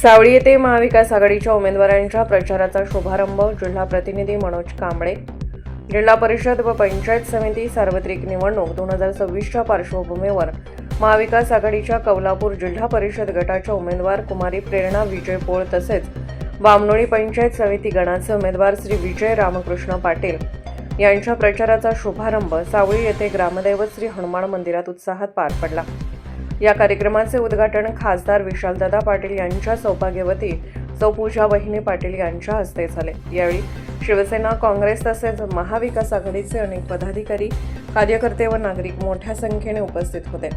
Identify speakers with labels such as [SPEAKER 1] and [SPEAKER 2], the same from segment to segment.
[SPEAKER 1] सावळी येथे महाविकास आघाडीच्या उमेदवारांच्या प्रचाराचा शुभारंभ जिल्हा प्रतिनिधी मनोज कांबळे जिल्हा परिषद व पंचायत समिती सार्वत्रिक निवडणूक दोन हजार सव्वीसच्या पार्श्वभूमीवर महाविकास आघाडीच्या कौलापूर जिल्हा परिषद गटाच्या उमेदवार कुमारी प्रेरणा विजय पोळ तसेच बामनोळी पंचायत समिती गणाचे उमेदवार श्री विजय रामकृष्ण पाटील यांच्या प्रचाराचा शुभारंभ सावळी येथे ग्रामदैवत श्री हनुमान मंदिरात उत्साहात पार पडला. या कार्यक्रमाचे उद्घाटन खासदार विशालदादा पाटील यांच्या सौभाग्यवती सौ पूजा वहिनी पाटील यांच्या हस्ते झाले. यावेळी शिवसेना काँग्रेस तसेच महाविकास आघाडीचे अनेक पदाधिकारी कार्यकर्ते व नागरिक मोठ्या संख्येने उपस्थित होते.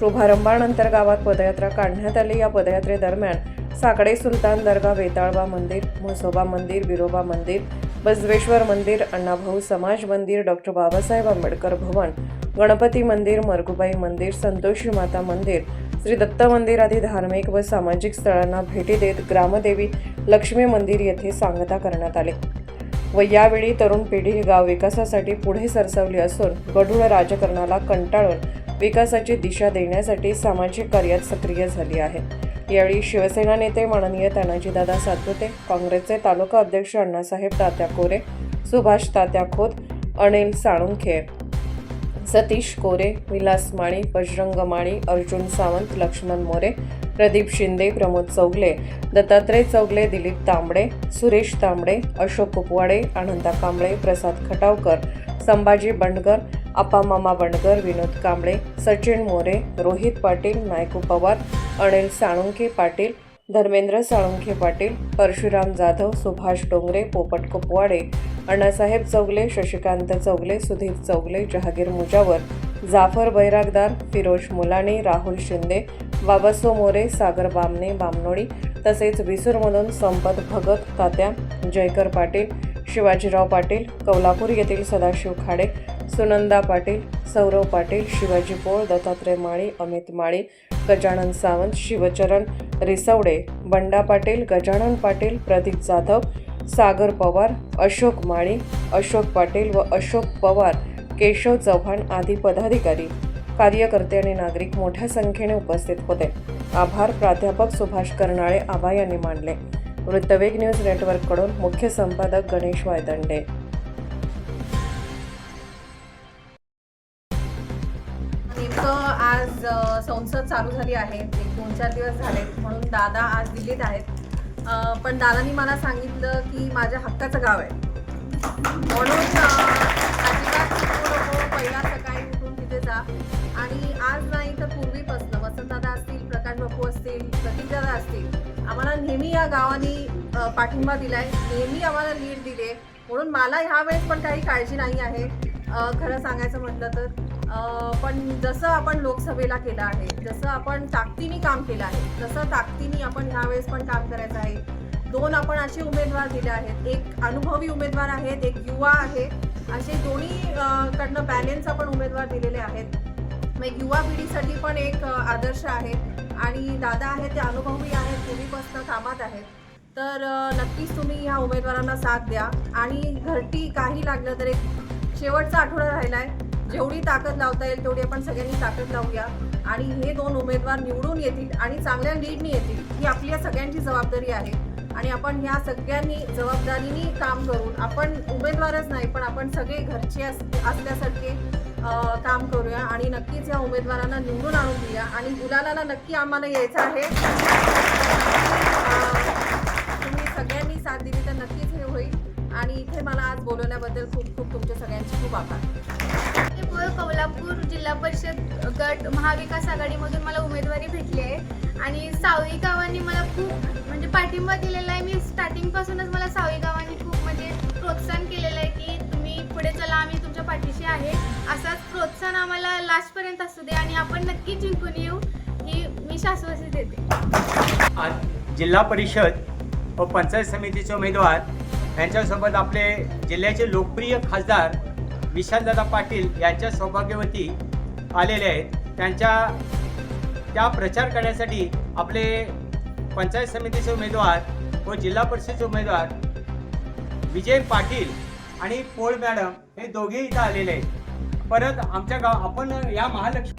[SPEAKER 1] शुभारंभानंतर गावात पदयात्रा काढण्यात आली. या पदयात्रेदरम्यान साकडे सुलतान दर्गा वेताळबा मंदिर म्हसोबा मंदिर बिरोबा मंदिर बसवेश्वर मंदिर अण्णाभाऊ समाज मंदिर डॉक्टर बाबासाहेब आंबेडकर भवन गणपती मंदिर मरगुबाई मंदिर संतोषी माता मंदिर श्री दत्त मंदिर आदी धार्मिक व सामाजिक स्थळांना भेटी देत ग्रामदेवी लक्ष्मी मंदिर येथे सांगता करण्यात आले. व यावेळी तरुण पिढी गाव विकासासाठी पुढे सरसावली असून गढूळ राजकारणाला कंटाळून विकासाची दिशा देण्यासाठी सामाजिक कार्यात सक्रिय झाली आहे. यावेळी शिवसेना नेते माननीय तानाजीदादा सातपुते काँग्रेसचे तालुका अध्यक्ष अण्णासाहेब तात्या कोरे सुभाष तात्या खोत अनिल साळुंखे सतीश कोरे विलास माळी बजरंग माळी अर्जुन सावंत लक्ष्मण मोरे प्रदीप शिंदे प्रमोद चौगले दत्तात्रय चौगले दिलीप तांबडे सुरेश तांबडे अशोक कुपवाडे आनंदा कांबळे प्रसाद खटावकर संभाजी बंडकर अप्पामामा बंडगर विनोद कांबळे सचिन मोरे रोहित पाटील नायकू पवार अनिल साळुंखे पाटील धर्मेंद्र साळुंखे पाटील परशुराम जाधव सुभाष डोंगरे पोपट कुपवाडे अण्णासाहेब चौगले शशिकांत चौगले सुधीर चौगले जहागीर मुजावर जाफर बैरागदार फिरोज मुलानी राहुल शिंदे बाबासो मोरे सागर बामणे बामनोळी तसेच विसूरमधून संपत भगत तात्या जयकर पाटील शिवाजीराव पाटील कौलापूर येथील सदाशिव खाडे सुनंदा पाटील सौरव पाटील शिवाजी पोळ दत्तात्रय माळी अमित माळी गजानन सावंत शिवचरण रिसवडे बंडा पाटील गजानन पाटील प्रदीप जाधव सागर पवार अशोक माळी अशोक पाटील व अशोक पवार केशव चव्हाण आदी पदाधिकारी कार्यकर्ते आणि नागरिक मोठ्या संख्येने उपस्थित होते. आभार प्राध्यापक सुभाष कर्नाळे आबा यांनी मानले. वृत्तवेग न्यूज नेटवर्ककडून मुख्य संपादक गणेश वायदंडे.
[SPEAKER 2] नेमकं आज संसद चालू झाली आहे. एक दोन चार दिवस झाले म्हणून दादा आज दिल्लीत आहेत. पण दादानी मला सांगितलं की माझ्या हक्काचं गाव आहे. म्हणून या गावानी पाठिंबा दिलाय. नेहमी आम्हाला लीड दिले. म्हणून मला ह्या वेळेस पण काही काळजी नाही आहे. खरं सांगायचं म्हटलं तर पण जसं आपण लोकसभेला केलं आहे जसं आपण ताकदीने काम केलं आहे तसं ताकदीने आपण ह्यावेळेस पण काम करायचं आहे. दोन आपण असे उमेदवार दिले आहेत. एक अनुभवी उमेदवार आहेत एक युवा आहे. असे दोन्ही कडनं बॅलेन्स आपण उमेदवार दिलेले आहेत. मग युवा पिढीसाठी पण एक आदर्श आहे. आणि दादा आहेत ते अनुभवी आहेत पूर्वीपासून कामात आहेत. तर नक्कीच तुम्ही ह्या उमेदवारांना साथ द्या. आणि घरटी काही लागलं तर एक शेवटचा आठवडा राहिला आहे जेवढी ताकद लावता येईल तेवढी आपण सगळ्यांनी ताकद लावूया. आणि हे दोन उमेदवार निवडून येतील आणि चांगल्या लीडनी येतील ही आपल्या सगळ्यांची जबाबदारी आहे. आणि आपण ह्या सगळ्यांनी जबाबदारीने काम करून आपण उमेदवारच नाही पण आपण सगळे घरचे अस असल्यासारखे काम करूया आणि नक्कीच या उमेदवारांना निवडून आणून देऊया. आणि गुलालाला नक्की आम्हाला यायचं आहे. तुम्ही सगळ्यांनी साथ दिली तर नक्कीच हे होईल. आणि इथे मला आज बोलवल्याबद्दल खूप खूप तुमच्या सगळ्यांचे खूप आभार.
[SPEAKER 3] कोल्हापूर जिल्हा परिषद गट महाविकास आघाडीमधून मला उमेदवारी भेटली आहे. आणि सावळी गावांनी मला खूप म्हणजे पाठिंबा दिलेला आहे. मी स्टार्टिंगपासूनच मला सावळी गाव पाठीशी आहे. असाच प्रोत्साहन आम्हाला लास्टपर्यंत असू दे आणि आपण नक्की जिंकून येऊ ही मी शाश्वती देते.
[SPEAKER 4] आज जिल्हा परिषद व पंचायत समितीचे उमेदवार यांच्यासोबत आपले जिल्ह्याचे लोकप्रिय खासदार विशालदादा पाटील यांच्या सौभाग्यवती आलेले आहेत. त्यांच्या त्या प्रचार करण्यासाठी आपले पंचायत समितीचे उमेदवार व जिल्हा परिषदेचे उमेदवार विजय पाटील आणि पोळ मॅडम हे दोघे इथं आलेले आहेत. परत आमच्या गाव आपण या महालक्ष्मी